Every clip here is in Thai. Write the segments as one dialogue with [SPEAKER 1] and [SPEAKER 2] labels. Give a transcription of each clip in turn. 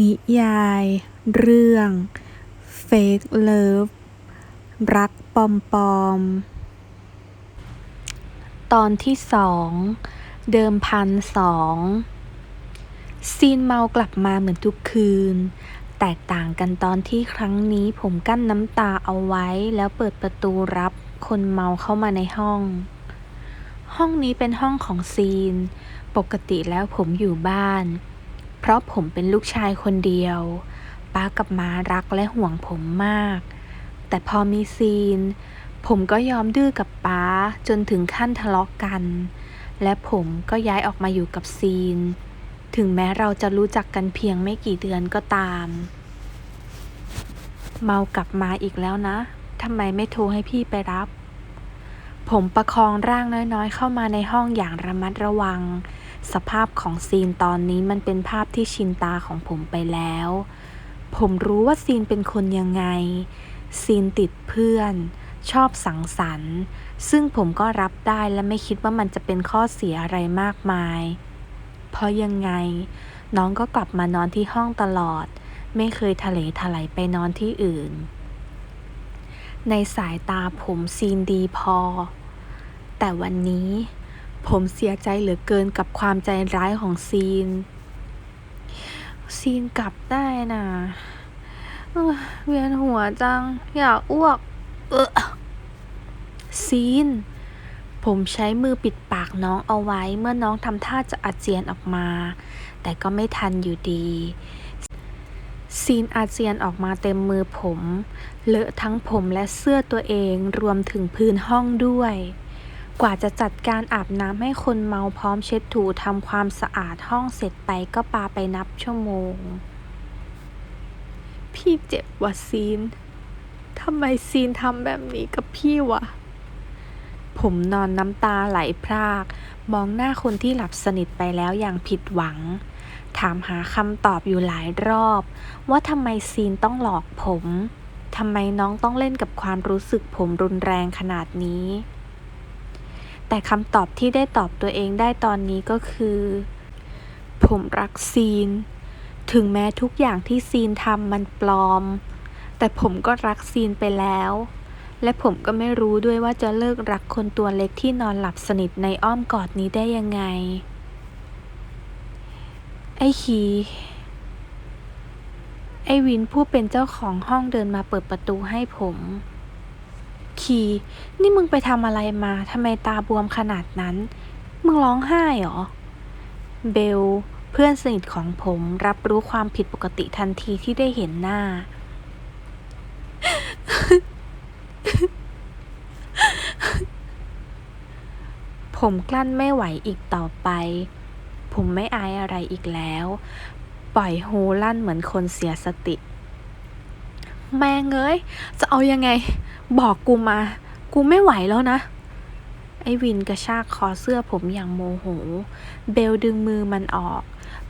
[SPEAKER 1] นิยาย เรื่อง Fake Love รักปลอมๆตอนที่สอง เดิมพันสอง ซีนเมากลับมาเหมือนทุกคืน แตกต่างกันตอนที่ครั้งนี้ผมกั้นน้ำตาเอาไว้แล้วเปิดประตูรับคนเมาเข้ามาในห้อง ห้องนี้เป็นห้องของซีน ปกติแล้วผมอยู่บ้าน เพราะผมเป็นลูกชายคนเดียว ป้ากับม้ารักและห่วงผมมาก แต่พอมีซีน ผมก็ยอมดื้อกับป้าจนถึงขั้นทะเลาะกกัน และผมก็ย้ายออกมาอยู่กับซีน ถึงแม้เราจะรู้จักกันเพียงไม่กี่เดือนก็ตาม เมากลับมาอีกแล้วนะทำไมไม่โทรให้พี่ไปรับ ผมประคองร่างน้อยๆ เข้ามาในห้องอย่างระมัดระวัง สภาพของซีนตอนนี้มันเป็นภาพที่ชินตาของผมไปแล้ว ผมรู้ว่าซีนเป็นคนยังไง ซีนติดเพื่อน ชอบสังสรรค์ ซึ่งผมก็รับได้และไม่คิดว่ามันจะเป็นข้อเสียอะไรมากมาย เพราะยังไง น้องก็กลับมานอนที่ห้องตลอด ไม่เคยทะเลถลายไปนอนที่อื่น ในสายตาผมซีนดีพอ แต่วันนี้ ผมเสียใจเหลือเกินกับความใจร้ายของซีน ซีนกลับได้นะเวียนหัวจัง อยากอ้วก เออซีน ผมใช้มือปิดปากน้องเอาไว้เมื่อน้องทำท่าจะอาเจียนออกมา แต่ก็ไม่ทันอยู่ดี ซีนอาเจียนออกมาเต็มมือผม เลอะทั้งผมและเสื้อตัวเองรวมถึงพื้นห้องด้วย กว่าจะจัดการอาบน้ำให้คนเมาพร้อมเช็ดถูทำความสะอาดห้องเสร็จไปก็ปาไปนับชั่วโมง พี่เจ็บว่ะซีนทำไมซีนทำแบบนี้กับพี่วะ ผมนอนน้ำตาไหลพราก มองหน้าคนที่หลับสนิทไปแล้วอย่างผิดหวัง ถามหาคำตอบอยู่หลายรอบ ว่าทำไมซีนต้องหลอกผมทำไมน้องต้องเล่นกับความรู้สึกผมรุนแรงขนาดนี้ แต่คำตอบที่ได้ตอบตัวเองได้ตอนนี้ก็คือ ผมรักซีน ถึงแม้ทุกอย่างที่ซีนทำมันปลอม แต่ผมก็รักซีนไปแล้ว และผมก็ไม่รู้ด้วยว่าจะเลิกรักคนตัวเล็กที่นอนหลับสนิทในอ้อมกอดนี้ได้ยังไง ไอ้คีไอ้วินผู้เป็นเจ้าของห้องเดินมาเปิดประตูให้ผม คี นี่มึงไปทำอะไรมาทำไมตาบวมขนาดนั้น มึงร้องไห้เหรอ เบล เพื่อนสนิทของผมรับรู้ความผิดปกติทันทีที่ได้เห็นหน้า ผมกลั้นไม่ไหวอีกต่อไป ผมไม่อายอะไรอีกแล้ว ปล่อยโฮลั่นเหมือนคนเสียสติ แม่งเอ้ย จะเอายังไง บอกกูมา กูไม่ไหวแล้วนะ ไอ้วินกระชากคอเสื้อผมอย่างโมโห เบลดึงมือมันออก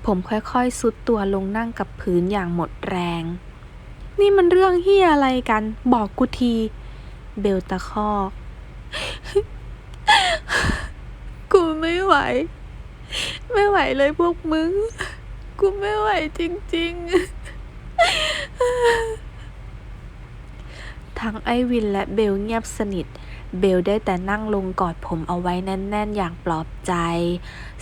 [SPEAKER 1] ผมค่อยๆซุดตัวลงนั่งกับพื้นอย่างหมดแรง นี่มันเรื่องเฮียอะไรกัน บอกกูที เบลตะคอกกูไม่ไหว ไม่ไหวเลยพวกมึง กูไม่ไหวจริง ๆ ทั้งไอวินและเบลเงียบสนิท เบลได้แต่นั่งลงกอดผมเอาไว้แน่นๆ อย่างปลอบใจ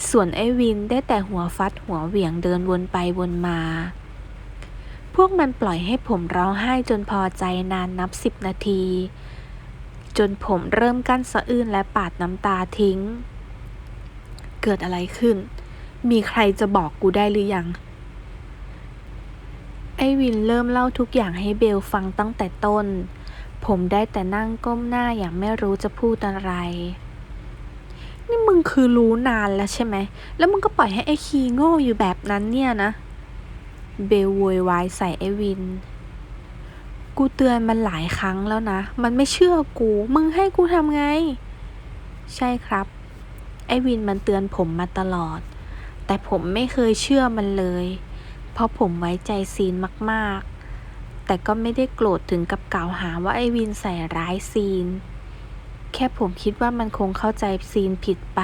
[SPEAKER 1] ส่วนไอวินได้แต่หัวฟัดหัวเหวี่ยงเดินวนไปวนมา พวกมันปล่อยให้ผมร้องไห้จนพอใจนานนับสิบนาที จนผมเริ่มกั้นสะอื้นและปาดน้ำตาทิ้ง เกิดอะไรขึ้น มีใครจะบอกกูได้หรือยังไอวินเริ่มเล่าทุกอย่างให้เบลฟังตั้งแต่ต้น ผมได้แต่นั่งก้มหน้าอย่างไม่รู้จะพูดอะไร นี่มึงคือรู้นานแล้วใช่ไหม แล้วมึงก็ปล่อยให้ไอ้คีโง่อยู่แบบนั้นเนี่ยนะ เบลโวยวายใส่ไอ้วิน กูเตือนมันหลายครั้งแล้วนะ มันไม่เชื่อกู มึงให้กูทำไง ใช่ครับ ไอ้วินมันเตือนผมมาตลอด แต่ผมไม่เคยเชื่อมันเลย เพราะผมไว้ใจซีนมากๆ แต่ก็ไม่ได้โกรธถึงกับกล่าวหาว่าไอวินใส่ร้ายซีน แค่ผมคิดว่ามันคงเข้าใจซีนผิดไป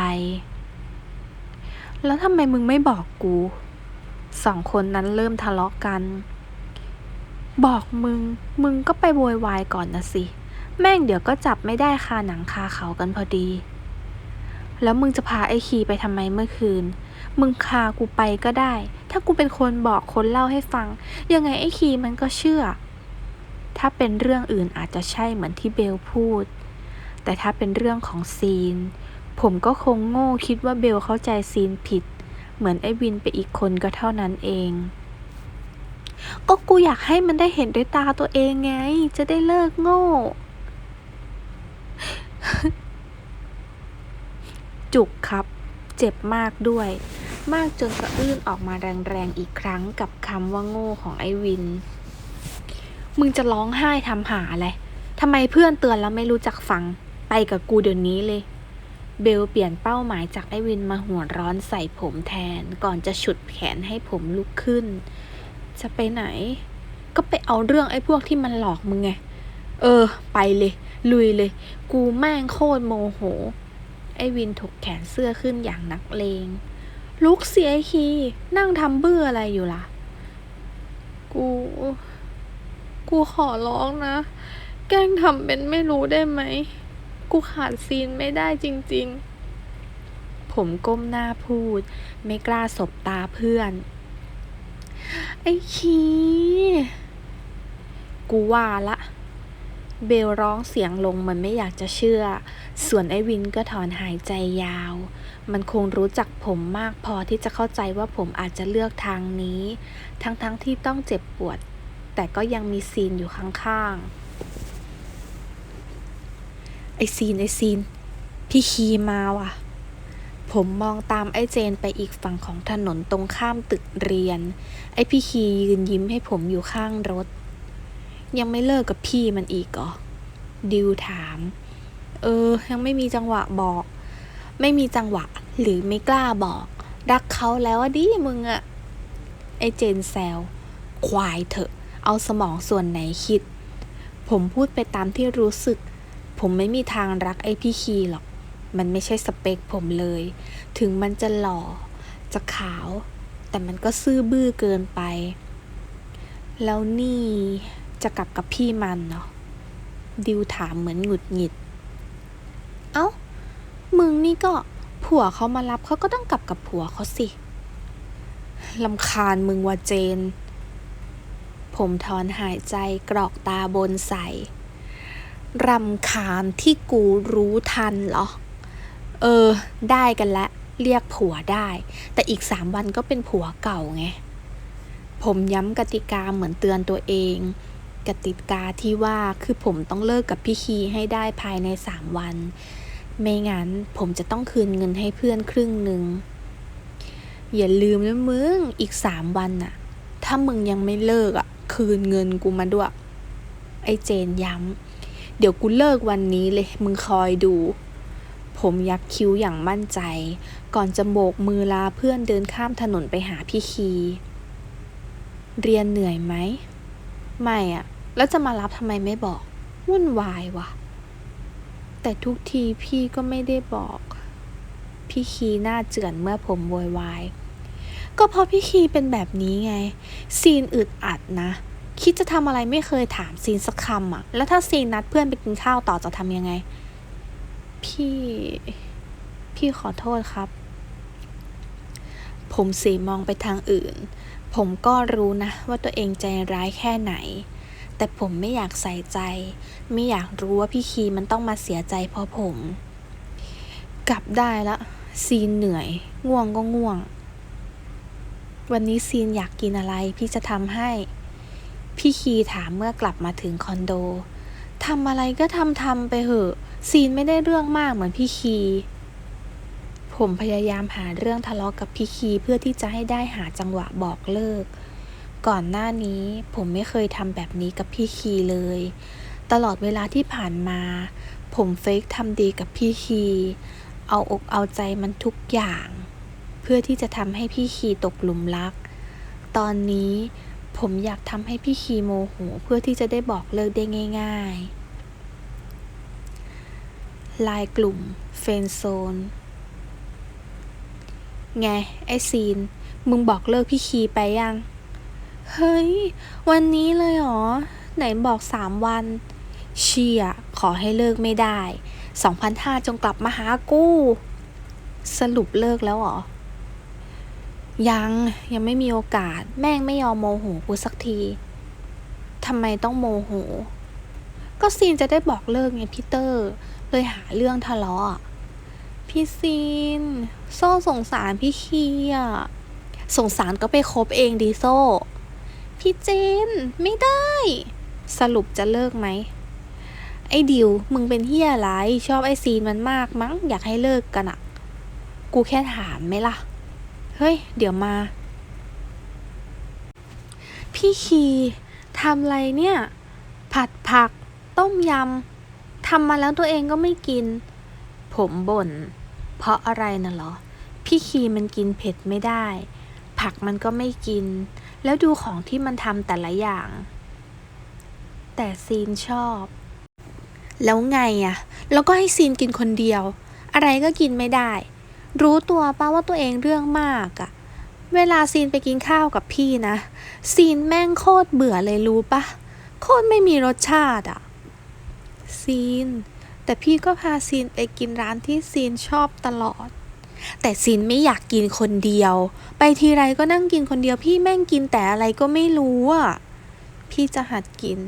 [SPEAKER 1] แล้วทำไมมึงไม่บอกกู สองคนนั้นเริ่มทะเลาะกัน บอกมึง มึงก็ไปโวยวายก่อนนะสิ แม่งเดี๋ยวก็จับไม่ได้คาหนังคาเขากันพอดี แล้วมึงจะพาไอ้คีไปทำไมเมื่อคืน มึงคากูไปก็ได้ ถ้ากูเป็นคนบอกคนเล่าให้ฟัง ยังไงไอ้คีมันก็เชื่อ ถ้าเป็นเรื่องอื่นอาจจะใช่เหมือนที่เบลพูด แต่ถ้าเป็นเรื่องของซีน ผมก็คงโง่คิดว่าเบลเข้าใจซีนผิด เหมือนไอ้วินไปอีกคนก็เท่านั้นเองก็กูอยากให้มันได้เห็นด้วยตาตัวเองไง จะได้เลิกโง่ จุกครับ เจ็บมากด้วย มากจนสะอื้นออกมาแรงๆอีกครั้งกับคำว่าโง่ของไอวิน มึงจะร้องไห้ทำหาอะไรทำไมเพื่อนเตือนแล้วไม่รู้จักฟัง ไปกับกูเดี๋ยวนี้เลย เบลเปลี่ยนเป้าหมายจากไอวินมาหัวร้อนใส่ผมแทน ก่อนจะฉุดแขนให้ผมลุกขึ้น จะไปไหน ก็ไปเอาเรื่องไอ้พวกที่มันหลอกมึงไง เออ ไปเลย ลุยเลย กูแม่งโคตรโมโห ไอวินถกแขนเสื้อขึ้นอย่างนักเลง ลุกเสียไอ้คี นั่งทำเบื่ออะไรอยู่ล่ะ กู กูขอร้องนะ แกล้งทำเป็นไม่รู้ได้ไหม กูขาดซีนไม่ได้จริง ๆ ผมก้มหน้าพูด ไม่กล้าสบตาเพื่อน ไอ้คี กูว่าละเบลร้องเสียงลงมันไม่อยากจะเชื่อ ส่วนไอ้วินก็ถอนหายใจยาว มันคงรู้จักผมมากพอที่จะเข้าใจว่าผมอาจจะเลือกทางนี้ ทั้งๆทที่ต้องเจ็บปวด แต่ก็ยังมีซีนอยู่ข้างๆ ไอซีน ไอซีน พี่คีมาว่ะ ผมมองตามไอเจนไปอีกฝั่งของถนนตรงข้ามตึกเรียน ไอพี่คียืนยิ้มให้ผมอยู่ข้างรถ ยังไม่เลิกกับพี่มันอีกเหรอดิวถาม เออ ยังไม่มีจังหวะบอก ไม่มีจังหวะหรือไม่กล้าบอก รักเขาแล้วดิมึงอะไอเจนแซวควายเถอะ เอาสมองส่วนไหนคิด ผมพูดไปตามที่รู้สึก ผมไม่มีทางรักไอพี่คีหรอก มันไม่ใช่สเปคผมเลย ถึงมันจะหล่อ จะขาว แต่มันก็ซื่อบื้อเกินไป แล้วนี่จะกลับกับพี่มันเนาะดิวถามเหมือนหงุดหงิด มึงนี่ก็ผัวเขามารับเขาก็ต้องกลับกับผัวเขาสิลำคาญมึงว่าเจน ผมถอนหายใจกรอกตาบนใส่รำคาญที่กูรู้ทันเหรอ เออ ได้กันละ เรียกผัวได้ แต่อีกสามวันก็เป็นผัวเก่าไง ผมย้ำกติกาเหมือนเตือนตัวเอง กติกาที่ว่าคือผมต้องเลิกกับพี่คีให้ได้ภายในสามวัน ไม่งั้นผมจะต้องคืนเงินให้เพื่อนครึ่งหนึ่งอย่าลืมนะมึง อีกสามวันน่ะ ถ้ามึงยังไม่เลิกอะ คืนเงินกูมาด้วย ไอ้เจนย้ำ เดี๋ยวกูเลิกวันนี้เลย มึงคอยดู ผมยักคิ้วอย่างมั่นใจ ก่อนจะโบกมือลาเพื่อนเดินข้ามถนนไปหาพี่คี เรียนเหนื่อยไหม ไม่อะ แล้วจะมารับทำไมไม่บอก วุ่นวายว่ะ แต่ทุกทีพี่ก็ไม่ได้บอก พี่คีหน้าเจือนเมื่อผมโวยวาย ก็เพราะพี่คีเป็นแบบนี้ไง ซีนอึดอัดนะ คิดจะทำอะไรไม่เคยถามซีนสักคำอะแล้วถ้าซีนนัดเพื่อนไปกินข้าวต่อจะทำยังไง พี่ พี่ขอโทษครับ ผมสีมองไปทางอื่น ผมก็รู้นะว่าตัวเองใจร้ายแค่ไหน แต่ผมไม่อยากใส่ใจ ไม่อยากรู้ว่าพี่คีมันต้องมาเสียใจเพราะผม กลับได้ละ ซีนเหนื่อย ง่วงก็ง่วง วันนี้ซีนอยากกินอะไรพี่จะทำให้ พี่คีถามเมื่อกลับมาถึงคอนโดทำอะไรก็ทำทำไปเหอะ ซีนไม่ได้เรื่องมากเหมือนพี่คี ผมพยายามหาเรื่องทะเลาะกกับพี่คีเพื่อที่จะให้ได้หาจังหวะบอกเลิก ก่อนหน้านี้ผมไม่เคยทำแบบนี้กับพี่คีเลย ตลอดเวลาที่ผ่านมา ผมเฟกทำดีกับพี่คี เอาอกเอาใจมันทุกอย่าง เพื่อที่จะทำให้พี่คีตกหลุมรัก ตอนนี้ผมอยากทำให้พี่คีโมโหเพื่อที่จะได้บอกเลิกได้ง่าย ๆ ลายกลุ่มเฟนโซน ไง ไอซีน มึงบอกเลิกพี่คีไปยัง เฮ้ย วันนี้เลยเหรอ ไหนบอกสามวัน เชียขอให้เลิกไม่ได้สองพันห้าจงกลับมาหากู สรุปเลิกแล้วเหรอ ยังยังไม่มีโอกาส แม่งไม่ยอมโมโหกูสักทีทำไมต้องโมโห ก็ซีนจะได้บอกเลิกไงพี่เตอร์ เลยหาเรื่องทะเลาะอะพี่ซีน โซ่สงสารพี่คีอะสงสารก็ไปคบเองดีโซ่ พี่เจน ไม่ได้ สรุปจะเลิกไหม ไอ้ดิว มึงเป็นเฮียอะไร ชอบไอ้ซีนมันมากมั้ง อยากให้เลิกกันอะกูแค่ถามไหมล่ะ เฮ้ย เดี๋ยวมา พี่คีทำอะไรเนี่ย ผัดผัก ต้มยำทำมาแล้วตัวเองก็ไม่กิน ผมบ่น เพราะอะไรน่ะเหรอ พี่คีมันกินเผ็ดไม่ได้ ผักมันก็ไม่กิน แล้วดูของที่มันทำแต่ละอย่าง แต่ซีนชอบ แล้วไงอะแล้วก็ให้ซีนกินคนเดียว อะไรก็กินไม่ได้ รู้ตัวป้าว่าตัวเองเรื่องมากอะเวลาซีนไปกินข้าวกับพี่นะ ซีนแม่งโคตรเบื่อเลยรู้ปะโคตรไม่มีรสชาติอะซีน แต่พี่ก็พาซีนไปกินร้านที่ซีนชอบตลอด แต่ซีนไม่อยากกินคนเดียว ไปทีไรก็นั่งกินคนเดียวพี่แม่งกินแต่อะไรก็ไม่รู้อะพี่จะหัดกิน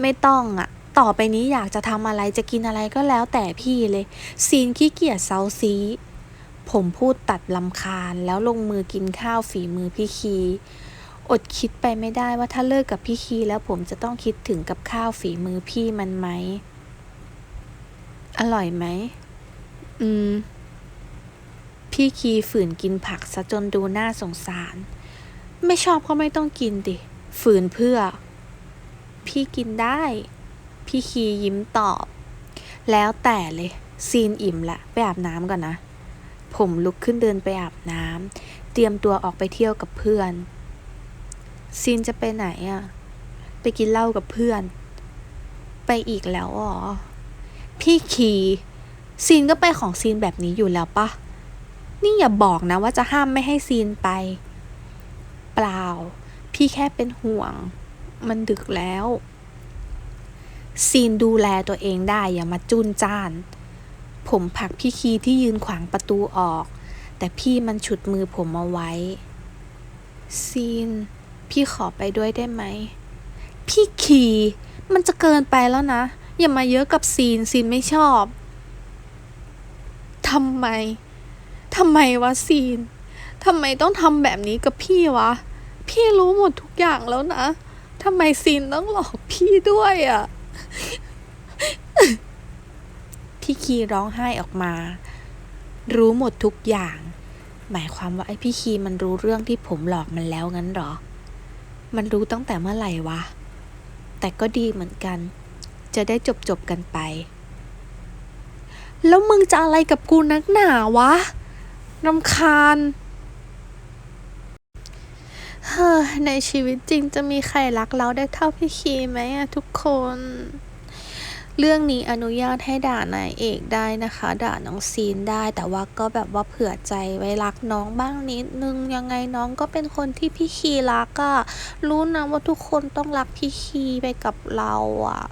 [SPEAKER 1] ไม่ต้องอะ ต่อไปนี้อยากจะทำอะไรจะกินอะไรก็แล้วแต่พี่เลยซีนขี้เกียจเซาซีผมพูดตัดลำคาญแล้วลงมือกินข้าวฝีมือพี่คีอดคิดไปไม่ได้ว่าถ้าเลิกกับพี่คีแล้วผมจะต้องคิดถึงกับข้าวฝีมือพี่มันไหม อร่อยไหม อืม พี่คีฝืนกินผักซะจนดูน่าสงสาร ไม่ชอบก็ไม่ต้องกินดิ ฝืนเพื่อ พี่กินได้ พี่คียิ้มตอบ แล้วแต่เลย ซีนอิ่มละ ไปอาบน้ำก่อนนะ ผมลุกขึ้นเดินไปอาบน้ำ เตรียมตัวออกไปเที่ยวกับเพื่อน ซีนจะไปไหนอะไปกินเหล้ากับเพื่อน ไปอีกแล้วอ๋อ พี่คีซีนก็ไปของซีนแบบนี้อยู่แล้วปะ นี่อย่าบอกนะว่าจะห้ามไม่ให้ซีนไป เปล่า พี่แค่เป็นห่วง มันดึกแล้ว ซีนดูแลตัวเองได้อย่ามาจุนจ้าน ผมผลักพี่คีที่ยืนขวางประตูออก แต่พี่มันฉุดมือผมเอาไว้ ซีน พี่ขอไปด้วยได้ไหม พี่คีมันจะเกินไปแล้วนะ อย่ามาเยอะกับซีน ซีนไม่ชอบทำไม ทำไมวะซีนทำไมต้องทำแบบนี้กับพี่วะ พี่รู้หมดทุกอย่างแล้วนะทำไมซีนต้องหลอกพี่ด้วยอะ่ะ พี่คีร้องไห้ออกมา รู้หมดทุกอย่าง หมายความว่าไอ้พี่คีมันรู้เรื่องที่ผมหลอกมันแล้วงั้นหรอ มันรู้ตั้งแต่เมื่อไหร่วะ แต่ก็ดีเหมือนกัน จะได้จบจบกันไป แล้วมึงจะอะไรกับกูนักหนาวะ รำคาญ เฮ้อ ในชีวิตจริงจะมีใครรักเราได้เท่าพี่คีไหมอะทุกคน เรื่องนี้อนุญาตให้ด่านายเอกได้นะคะ ด่าน้องซีนได้ แต่ว่าก็แบบว่าเผื่อใจไว้รักน้องบ้างนิดนึง ยังไงน้องก็เป็นคนที่พี่คีรักอะรู้นะว่าทุกคนต้องรักพี่คีไปกับเราอะ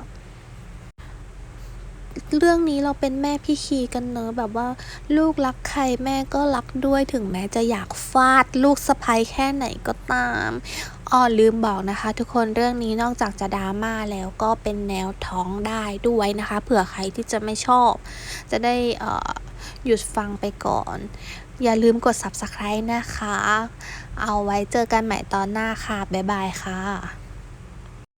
[SPEAKER 1] เรื่องนี้เราเป็นแม่พี่คีกันเนอะแบบว่าลูกรักใครแม่ก็รักด้วยถึงแม้จะอยากฟาดลูกสะใภ้แค่ไหนก็ตามอ้อลืมบอกนะคะ ทุกคนเรื่องนี้นอกจากจะดราม่าแล้วก็เป็นแนวท้องได้ด้วยนะคะ เผื่อใครที่จะไม่ชอบ จะได้เอ่อหยุดฟังไปก่อน อย่าลืมกด subscribe นะคะ เอาไว้เจอกันใหม่ตอนหน้าค่ะ บ๊ายบายค่ะ